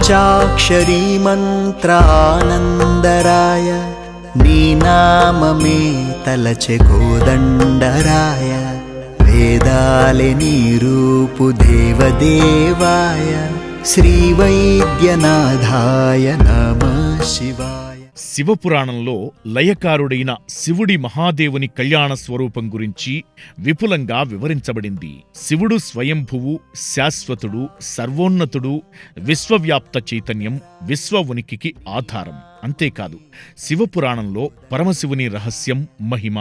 పంచాక్షరీ మంత్రానందరాయ నీ నామమే తలచె కోదండరాయ వేదాలే నీ దేవదేవాయ శ్రీవైద్యనాథాయ నమ శివా శివపురాణంలో లయకారుడైన శివుడి మహాదేవుని కళ్యాణ స్వరూపం గురించి విపులంగా వివరించబడింది. శివుడు స్వయంభువు శాశ్వతుడు సర్వోన్నతుడు విశ్వవ్యాప్త చైతన్యం విశ్వ ఉనికికి ఆధారం. అంతేకాదు శివపురాణంలో పరమశివుని రహస్యం మహిమ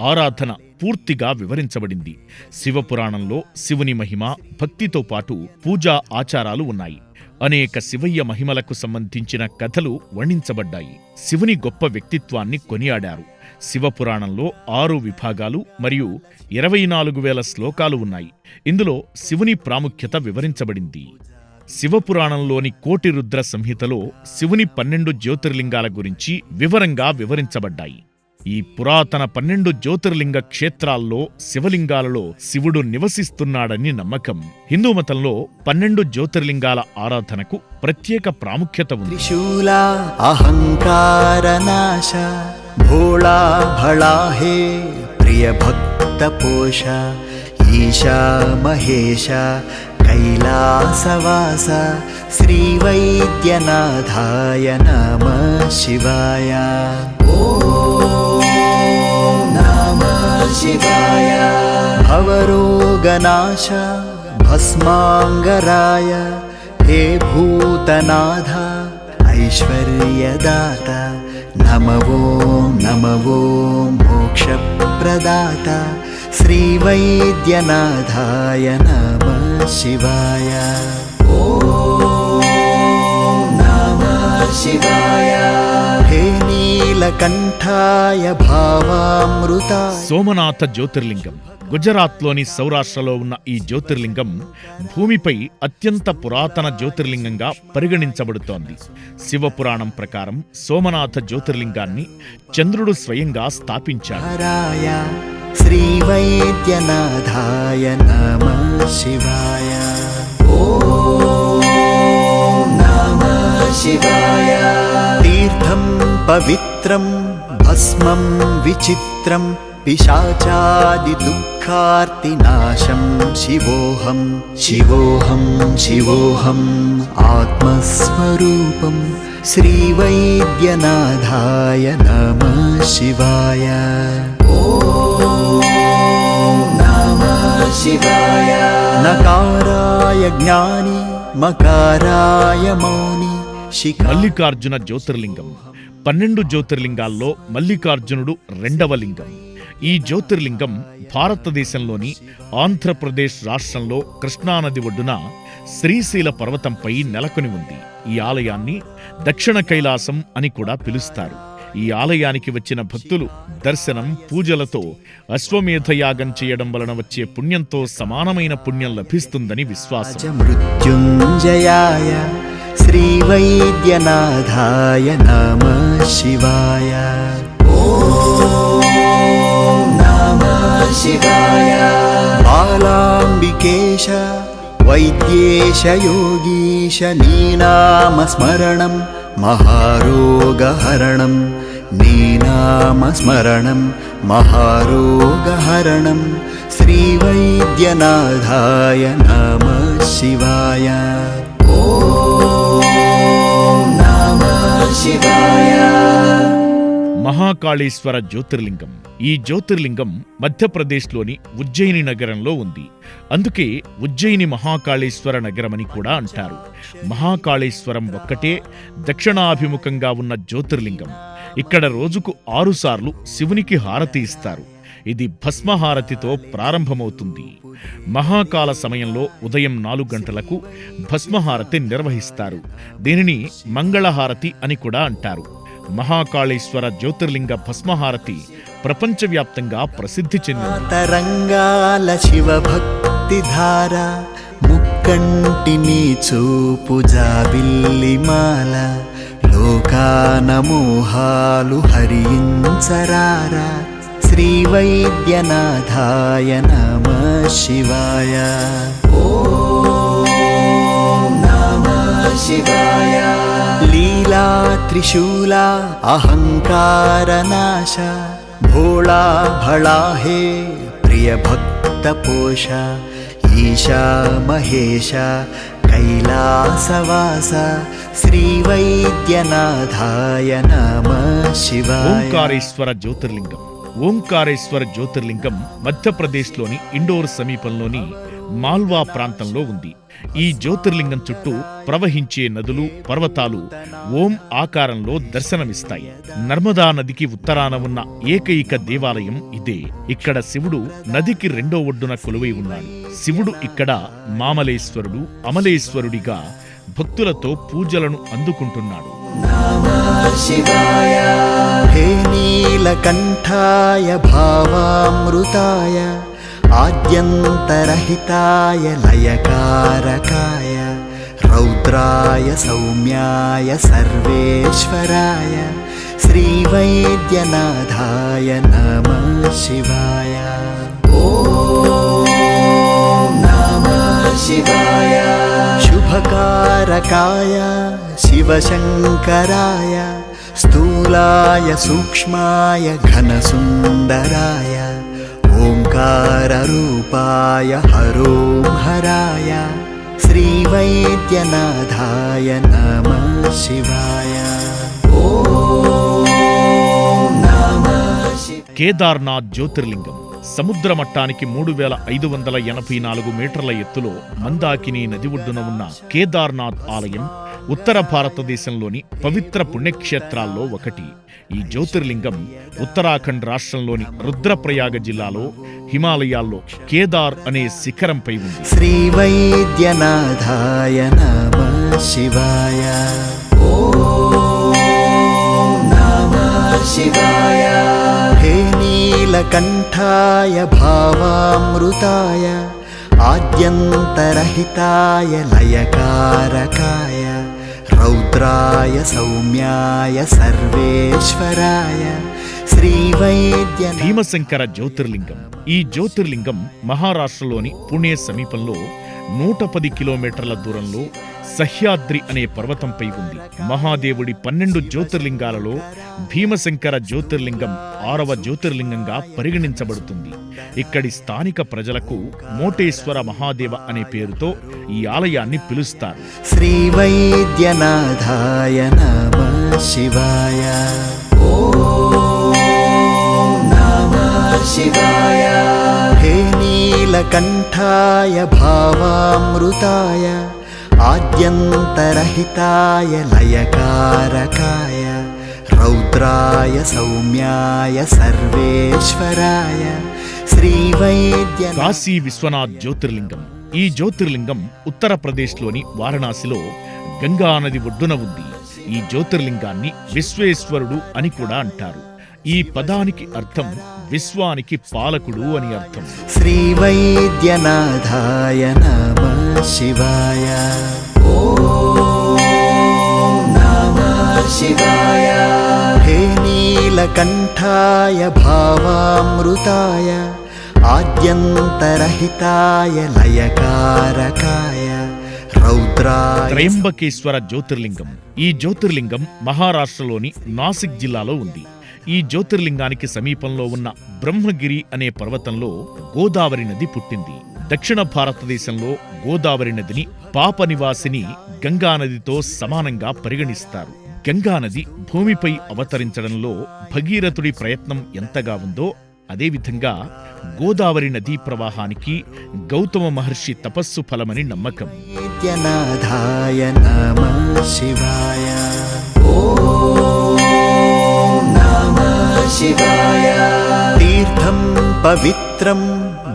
ఆరాధన పూర్తిగా వివరించబడింది. శివపురాణంలో శివుని మహిమ భక్తితో పాటు పూజా ఆచారాలు ఉన్నాయి. అనేక శివయ్య మహిమలకు సంబంధించిన కథలు వర్ణించబడ్డాయి. శివుని గొప్ప వ్యక్తిత్వాన్ని కొనియాడారు. శివపురాణంలో ఆరు విభాగాలు మరియు ఇరవై నాలుగు వేల శ్లోకాలు ఉన్నాయి. ఇందులో శివుని ప్రాముఖ్యత వివరించబడింది. శివపురాణంలోని కోటి రుద్ర సంహితలో శివుని పన్నెండు జ్యోతిర్లింగాల గురించి వివరంగా వివరించబడ్డాయి. ఈ పురాతన పన్నెండు జ్యోతిర్లింగ క్షేత్రాల్లో శివలింగాలలో శివుడు నివసిస్తున్నాడని నమ్మకం హిందూ మతంలో పన్నెండు జ్యోతిర్లింగాల ఆరాధనకు ప్రత్యేక ప్రాముఖ్యత ఉంది त्रिशूला अहङ्कारनाश भोळा भळा हे प्रियभक्तपोष ईशा महेश कैलासवास श्रीवैद्यनाथाय नमः शिवाय ॐ नमः शिवाय। भवरोगनाश भस्माङ्गराय हे भूतनाथ ऐश्वर्यदाता नमवो नमवो मोक्षप्रदाता श्रीवैद्यनाथाय नमः शिवाय। ॐ नमः शिवाय। हे నీలకంఠాయ భావామృత సోమనాథ జ్యోతిర్లింగం. గుజరాత్లోని సౌరాష్ట్రలో ఉన్న ఈ జ్యోతిర్లింగం భూమిపై అత్యంత పురాతన జ్యోతిర్లింగంగా పరిగణించబడుతోంది. శివపురాణం ప్రకారం సోమనాథ జ్యోతిర్లింగాన్ని చంద్రుడు స్వయంగా స్థాపించాడు. శివాయ. తీర్థం पवित्रं भस्मं विचित्रं पिशाचादिदुःखार्तिनाशं शिवोऽहं शिवोऽहं शिवोऽहम् आत्मस्वरूपं श्रीवैद्यनाथाय नमः शिवाय ॐ नमः शिवाय नकाराय ज्ञानी मकाराय मौनि शिखा మల్లికార్జున జ్యోతిర్లింగం పన్నెండు జ్యోతిర్లింగాల్లో మల్లికార్జునుడు రెండవ లింగం. ఈ జ్యోతిర్లింగం భారతదేశంలోని ఆంధ్రప్రదేశ్ రాష్ట్రంలో కృష్ణానది ఒడ్డున శ్రీశైల పర్వతంపై నెలకొని ఉంది. ఈ ఆలయాన్ని దక్షిణ కైలాసం అని కూడా పిలుస్తారు. ఈ ఆలయానికి వచ్చిన భక్తులు దర్శనం పూజలతో అశ్వమేధ యాగం చేయడం వలన వచ్చే పుణ్యంతో సమానమైన పుణ్యం లభిస్తుందని విశ్వాసం. శ్రీ శ్రీవైద్యనాథాయ నమః. शिवाय। ॐ नमः शिवाय बालाम्बिकेश वैद्येश योगीश नीनामस्मरणं महारोगहरणं नीनामस्मरणं महारोगहरणं श्रीवैद्यनाथाय नमः शिवाय మహాకాళేశ్వర జ్యోతిర్లింగం. ఈ జ్యోతిర్లింగం మధ్యప్రదేశ్లోని ఉజ్జయిని నగరంలో ఉంది. అందుకే ఉజ్జయిని మహాకాళేశ్వర నగరమని కూడా అంటారు. మహాకాళేశ్వరం ఒక్కటే దక్షిణాభిముఖంగా ఉన్న జ్యోతిర్లింగం. ఇక్కడ రోజుకు ఆరుసార్లు శివునికి హారతి ఇస్తారు. ఇది భస్మహారతితో ప్రారంభమవుతుంది. మహాకాల సమయంలో ఉదయం నాలుగు గంటలకు భస్మహారతి నిర్వహిస్తారు. దీనిని మంగళహారతి అని కూడా అంటారు. మహాకాళేశ్వర జ్యోతిర్లింగ భస్మహారతి ప్రపంచవ్యాప్తంగా ప్రసిద్ధి చెందింది. తరంగాల శివభక్తిధార ముక్కంటిని చూపు జాబిల్లిమాల లోకానమోహాలు హరించరారా నమ శివాయ. ఓ शिवाय लीला त्रिशूला अहङ्कारनाश भोळा भळा हे प्रियभक्तपोष ईशा महेश कैलासवास श्रीवैद्यनाथाय नमः शिवाय ఓంకారేశ్వర జ్యోతిర్లింగం ఓంకారేశ్వర జ్యోతిర్లింగం మధ్యప్రదేశ్లోని ఇండోర్ సమీపంలోని మాల్వా ప్రాంతంలో ఉంది. ఈ జ్యోతిర్లింగం చుట్టూ ప్రవహించే నదులు పర్వతాలు ఓం ఆకారంలో దర్శనమిస్తాయి. నర్మదా నదికి ఉత్తరాన ఉన్న ఏకైక దేవాలయం ఇదే. ఇక్కడ శివుడు నదికి రెండో ఒడ్డున కొలువై ఉన్నాడు. శివుడు ఇక్కడ మామలేశ్వరుడు అమలేశ్వరుడిగా భక్తులతో పూజలను అందుకుంటున్నాడు. హే నీలకంఠాయ భావామృతాయ. आद्यन्तरहिताय लयकारकाय रौद्राय सौम्याय सर्वेश्वराय श्रीवैद्यनाथाय नमः शिवाय ॐ नमः शिवाय शुभकारकाय शिवशङ्कराय स्थूलाय सूक्ष्माय घनसुन्दराय ओङ्काररूपाय हरो हराय श्रीवैद्यनाथाय नमः शिवाय ॐ नमः शिवाय కేదార్నాథ్ జ్యోతిర్లింగం సముద్ర మట్టానికి మూడు వేల ఐదు వందల ఎనభై నాలుగు మీటర్ల ఎత్తులో మందాకిని నది ఒడ్డున ఉన్న కేదార్నాథ్ ఆలయం ఉత్తర భారతదేశంలోని పవిత్ర పుణ్యక్షేత్రాల్లో ఒకటి. ఈ జ్యోతిర్లింగం ఉత్తరాఖండ్ రాష్ట్రంలోని రుద్రప్రయాగ జిల్లాలో హిమాలయాల్లో కేదార్ అనే శిఖరంపై ఉంది. శ్రీ వైద్యనాథాయ శివాయ. శివాయ. నీలకంఠాయ భావామృతాయ ఆద్యంతరహితాయ లయకారకాయ రౌద్రాయ సౌమ్యాయ సర్వేశ్వరాయ శ్రీవైద్య భీమశంకర జ్యోతిర్లింగం. ఈ జ్యోతిర్లింగం మహారాష్ట్రలోని పుణే సమీపంలో నూట పది కిలోమీటర్ల దూరంలో సహ్యాద్రి అనే పర్వతంపై ఉంది. మహాదేవుడి పన్నెండు జ్యోతిర్లింగాలలో భీమశంకర జ్యోతిర్లింగం ఆరవ జ్యోతిర్లింగంగా పరిగణించబడుతుంది. ఇక్కడి స్థానిక ప్రజలకు మోటేశ్వర మహాదేవ అనే పేరుతో ఈ ఆలయాన్ని పిలుస్తారు. శ్రీ వైద్యనాథాయ శివాయ. శివాయ. నీలకంఠాయ భావామృతాయ ఆద్యంతరహితాయ లయకారకాయ రౌద్రాయ సౌమ్యాయ సర్వేశ్వరాయ శ్రీవైద్య కాశీ విశ్వనాథ్ జ్యోతిర్లింగం ఈ జ్యోతిర్లింగం ఉత్తరప్రదేశ్లోని వారణాసిలో గంగానది ఒడ్డున ఉంది. ఈ జ్యోతిర్లింగాన్ని విశ్వేశ్వరుడు అని కూడా అంటారు. ఈ పదానికి అర్థం విశ్వానికి పాలకుడు అని అర్థం. శ్రీ వైద్యనాథాయ నమ శివాయ. శివాయ హే నీలకంఠాయ భావామృతాయ ఆద్యంతరహితాయ లయకారకాయ త్రయంబకేశ్వర జ్యోతిర్లింగం. ఈ జ్యోతిర్లింగం మహారాష్ట్రలోని నాసిక్ జిల్లాలో ఉంది. ఈ జ్యోతిర్లింగానికి సమీపంలో ఉన్న బ్రహ్మగిరి అనే పర్వతంలో గోదావరి నది పుట్టింది. దక్షిణ భారతదేశంలో గోదావరి నదిని పాప నివాసిని గంగానదితో సమానంగా పరిగణిస్తారు. గంగానది భూమిపై అవతరించడంలో భగీరథుడి ప్రయత్నం ఎంతగా ఉందో అదేవిధంగా గోదావరి నదీ ప్రవాహానికి గౌతమ మహర్షి తపస్సు ఫలమని నమ్మకం. శివాయ. शिवाय तीर्थं पवित्रं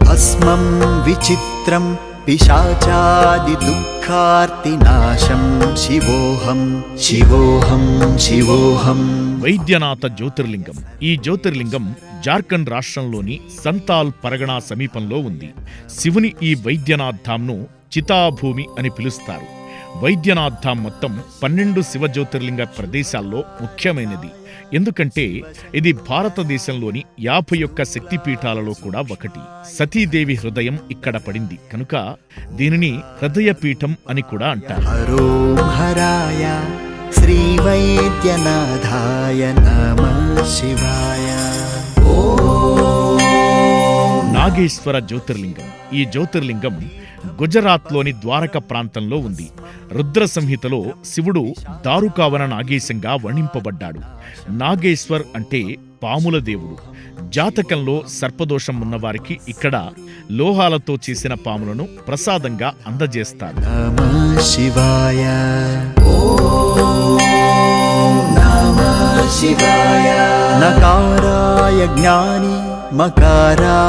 भस्मं विचित्रं पिशाचादिदुःखार्तिनाशं शिवोऽहं शिवोऽहं शिवोऽहम् వైద్యనాథ జ్యోతిర్లింగం ఈ జ్యోతిర్లింగం జార్ఖండ్ రాష్ట్రంలోని సంతాల్ పరగణా సమీపంలో ఉంది శివుని ఈ వైద్యనాథ్ ధామ్ను చితాభూమి అని పిలుస్తారు వైద్యనాథ్ మొత్తం పన్నెండు శివ జ్యోతిర్లింగ ప్రదేశాల్లో ముఖ్యమైనది. ఎందుకంటే ఇది భారతదేశంలోని యాభై ఒక్క శక్తిపీఠాలలో కూడా ఒకటి. సతీదేవి హృదయం ఇక్కడ పడింది. కనుక దీనిని హృదయ పీఠం అని కూడా అంటారు. నమ శివాయ. నాగేశ్వర జ్యోతిర్లింగం. ఈ జ్యోతిర్లింగం గుజరాత్లోని ద్వారక ప్రాంతంలో ఉంది. రుద్ర సంహితలో శివుడు దారుకావన నాగేశంగా వర్ణింపబడ్డాడు. నాగేశ్వర్ అంటే పాముల దేవుడు. జాతకంలో సర్పదోషం ఉన్నవారికి ఇక్కడ లోహాలతో చేసిన పాములను ప్రసాదంగా అందజేస్తారు. శివాయ నమ శివాయ నకారాయ జ్ఞాని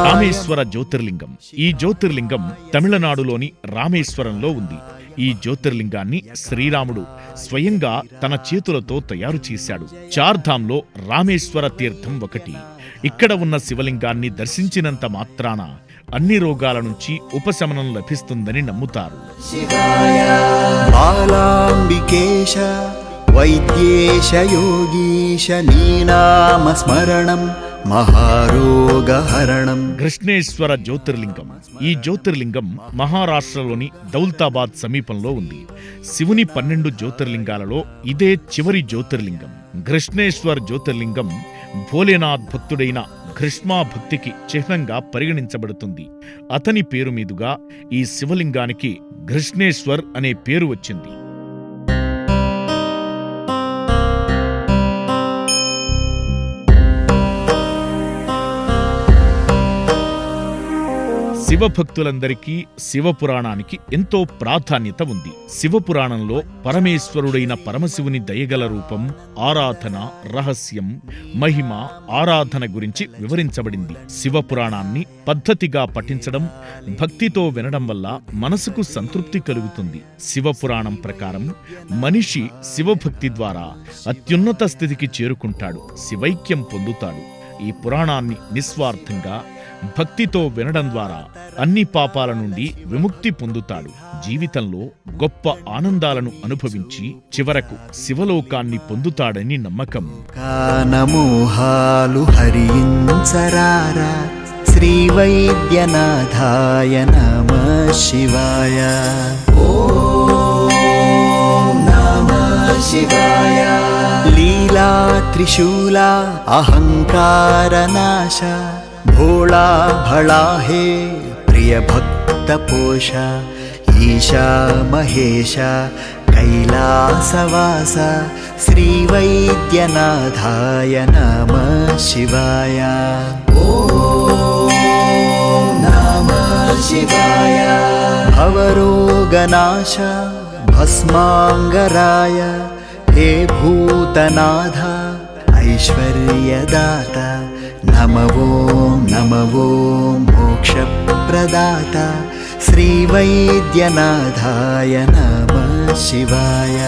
రామేశ్వర జ్యోతిర్లింగం. ఈ జ్యోతిర్లింగం తమిళనాడులోని రామేశ్వరంలో ఉంది. ఈ జ్యోతిర్లింగాన్ని శ్రీరాముడు స్వయంగా తన చేతులతో తయారు చేశాడు. చార్ధాంలో రామేశ్వర తీర్థం ఒకటి. ఇక్కడ ఉన్న శివలింగాన్ని దర్శించినంత మాత్రాన అన్ని రోగాల నుంచి ఉపశమనం లభిస్తుందని నమ్ముతారు. వైద్యేశ యోగీశ నీనామ స్మరణం. మహారోగహరణం. కృష్ణేశ్వర జ్యోతిర్లింగం. ఈ జ్యోతిర్లింగం మహారాష్ట్రలోని దౌల్తాబాద్ సమీపంలో ఉంది. శివుని పన్నెండు జ్యోతిర్లింగాలలో ఇదే చివరి జ్యోతిర్లింగం. కృష్ణేశ్వర్ జ్యోతిర్లింగం భోలేనాథ్ భక్తుడైన కృష్ణా భక్తికి చిహ్నంగా పరిగణించబడుతుంది. అతని పేరు మీదుగా ఈ శివలింగానికి కృష్ణేశ్వర్ అనే పేరు వచ్చింది. శివభక్తులందరికీ శివపురాణానికి ఎంతో ప్రాధాన్యత ఉంది. శివపురాణంలో పరమేశ్వరుడైన పరమశివుని దయగల రూపం ఆరాధన రహస్యం మహిమ ఆరాధన గురించి వివరించబడింది. శివపురాణాన్ని పద్ధతిగా పఠించడం భక్తితో వినడం వల్ల మనసుకు సంతృప్తి కలుగుతుంది. శివపురాణం ప్రకారం మనిషి శివభక్తి ద్వారా అత్యున్నత స్థితికి చేరుకుంటాడు శివైక్యం పొందుతాడు. ఈ పురాణాన్ని నిస్వార్థంగా భక్తితో వినడం ద్వారా అన్ని పాపాల నుండి విముక్తి పొందుతాడు. జీవితంలో గొప్ప ఆనందాలను అనుభవించి చివరకు శివలోకాన్ని పొందుతాడని నమ్మకం. కానమోహాలు హరించరారా శ్రీవైద్యనాథాయ నమ శివాయ. నమ శివాయ. त्रिशूला अहङ्कारनाश भोळा भलाहे प्रियभुक्तपोष ईशा महेश कैलासवास श्रीवैद्यनाथाय नाम शिवाय ॐ नाम शिवाय। भवरोगनाश भस्माङ्गराय। हे भूतनाथ ऐश्वर्यदाता नमवो नमवो मोक्षप्रदाता श्रीवैद्यनाथाय नमः शिवाय